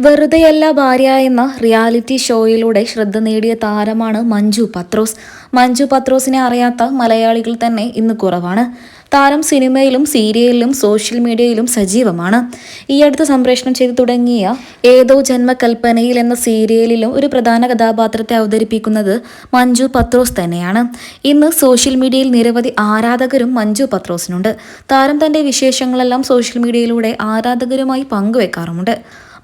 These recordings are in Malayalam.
വെറുതെയല്ല ഭാര്യ എന്ന റിയാലിറ്റി ഷോയിലൂടെ ശ്രദ്ധ നേടിയ താരമാണ് മഞ്ജു പത്രോസ്. മഞ്ജു പത്രോസിനെ അറിയാത്ത മലയാളികൾ തന്നെ ഇന്ന് കുറവാണ്. താരം സിനിമയിലും സീരിയലിലും സോഷ്യൽ മീഡിയയിലും സജീവമാണ്. ഈ അടുത്ത് സംപ്രേഷണം ചെയ്തു തുടങ്ങിയ ഏതോ ജന്മകൽപ്പനയിൽ എന്ന സീരിയലിലും ഒരു പ്രധാന കഥാപാത്രത്തെ അവതരിപ്പിക്കുന്നത് മഞ്ജു പത്രോസ് തന്നെയാണ്. ഇന്ന് സോഷ്യൽ മീഡിയയിൽ നിരവധി ആരാധകരും മഞ്ജു പത്രോസിനുണ്ട്. താരം തന്റെ വിശേഷങ്ങളെല്ലാം സോഷ്യൽ മീഡിയയിലൂടെ ആരാധകരുമായി പങ്കുവെക്കാറുമുണ്ട്.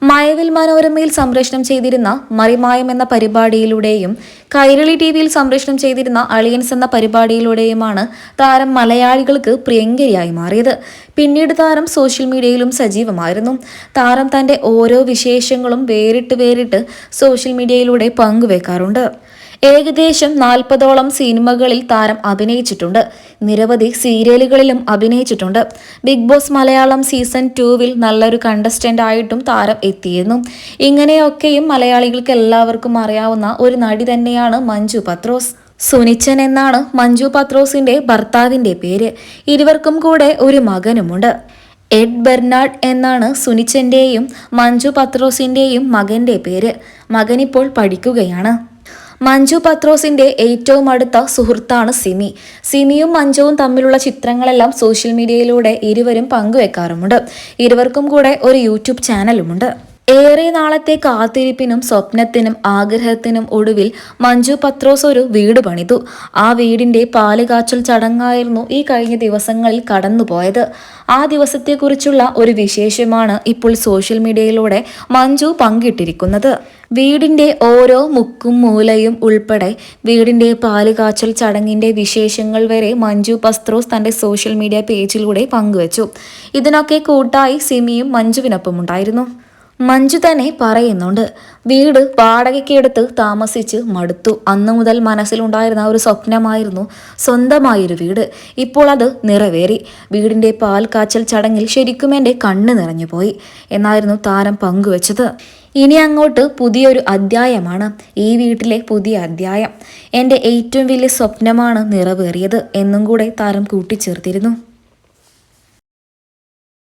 മയവിൽ മനോരമയിൽ സംപ്രേഷണം ചെയ്തിരുന്ന മറിമായം എന്ന പരിപാടിയിലൂടെയും കൈരളി ടി വിയിൽ സംപ്രേഷണം ചെയ്തിരുന്ന അളിയൻസ് എന്ന പരിപാടിയിലൂടെയുമാണ് താരം മലയാളികൾക്ക് പ്രിയങ്കരിയായി മാറിയത്. പിന്നീട് താരം സോഷ്യൽ മീഡിയയിലും സജീവമായിരുന്നു. താരം തന്റെ ഓരോ വിശേഷങ്ങളും വേറിട്ട് വേറിട്ട് സോഷ്യൽ മീഡിയയിലൂടെ പങ്കുവെക്കാറുണ്ട്. ഏകദേശം നാൽപ്പതോളം സിനിമകളിൽ താരം അഭിനയിച്ചിട്ടുണ്ട്. നിരവധി സീരിയലുകളിലും അഭിനയിച്ചിട്ടുണ്ട്. ബിഗ് ബോസ് മലയാളം സീസൺ ടൂവിൽ നല്ലൊരു കണ്ടസ്റ്റന്റ് ആയിട്ടും താരം എത്തിയിരുന്നു. ഇങ്ങനെയൊക്കെയും മലയാളികൾക്ക് എല്ലാവർക്കും അറിയാവുന്ന ഒരു നടി തന്നെയാണ് മഞ്ജു പത്രോസ്. സുനിച്ചൻ എന്നാണ് മഞ്ജു പത്രോസിന്റെ ഭർത്താവിന്റെ പേര്. ഇരുവർക്കും കൂടെ ഒരു മകനുമുണ്ട്. എഡ് ബെർണാഡ് എന്നാണ് സുനിച്ചന്റെയും മഞ്ജു പത്രോസിന്റെയും മകന്റെ പേര്. മകനിപ്പോൾ പഠിക്കുകയാണ്. മഞ്ജു പത്രോസിന്റെ ഏറ്റവും അടുത്ത സുഹൃത്താണ് സിമി. സിമിയും മഞ്ജുവും തമ്മിലുള്ള ചിത്രങ്ങളെല്ലാം സോഷ്യൽ മീഡിയയിലൂടെ ഇരുവരും പങ്കുവെക്കാറുമുണ്ട്. ഇരുവർക്കും കൂടെ ഒരു യൂട്യൂബ് ചാനലുമുണ്ട്. ഏറെ നാളത്തെ കാത്തിരിപ്പിനും സ്വപ്നത്തിനും ആഗ്രഹത്തിനും ഒടുവിൽ മഞ്ജു പത്രോസ് ഒരു വീട് പണിതു. ആ വീടിന്റെ പാലുകാച്ചൽ ചടങ്ങായിരുന്നു ഈ കഴിഞ്ഞ ദിവസങ്ങളിൽ കടന്നുപോയത്. ആ ദിവസത്തെക്കുറിച്ചുള്ള ഒരു വിശേഷമാണ് ഇപ്പോൾ സോഷ്യൽ മീഡിയയിലൂടെ മഞ്ജു പങ്കിട്ടിരിക്കുന്നത്. വീടിന്റെ ഓരോ മുക്കും മൂലയും ഉൾപ്പെടെ വീടിന്റെ പാലുകാച്ചൽ ചടങ്ങിന്റെ വിശേഷങ്ങൾ വരെ മഞ്ജു പസ്ത്രോസ് തന്റെ സോഷ്യൽ മീഡിയ പേജിലൂടെ പങ്കുവച്ചു. ഇതിനൊക്കെ കൂട്ടായി സിമിയും മഞ്ജുവിനൊപ്പം ഉണ്ടായിരുന്നു മഞ്ജു തന്നെ പറയുന്നുണ്ട്. വീട് വാടകയ്ക്ക് എടുത്ത് താമസിച്ച് മടുത്തു. അന്നു മുതൽ മനസ്സിലുണ്ടായിരുന്ന ഒരു സ്വപ്നമായിരുന്നു സ്വന്തമായൊരു വീട്. ഇപ്പോൾ അത് നിറവേറി. വീടിന്റെ പാൽ കാച്ചൽ ചടങ്ങിൽ ശരിക്കും എന്റെ കണ്ണ് നിറഞ്ഞുപോയി. എന്നായിരുന്നു താരം പങ്കുവച്ചത്. ഇനി അങ്ങോട്ട് പുതിയൊരു അധ്യായമാണ്. ഈ വീട്ടിലെ പുതിയ അധ്യായം. എന്റെ ഏറ്റവും വലിയ സ്വപ്നമാണ് നിറവേറിയത്. എന്നും കൂടെ താരം കൂട്ടിച്ചേർത്തിരുന്നു.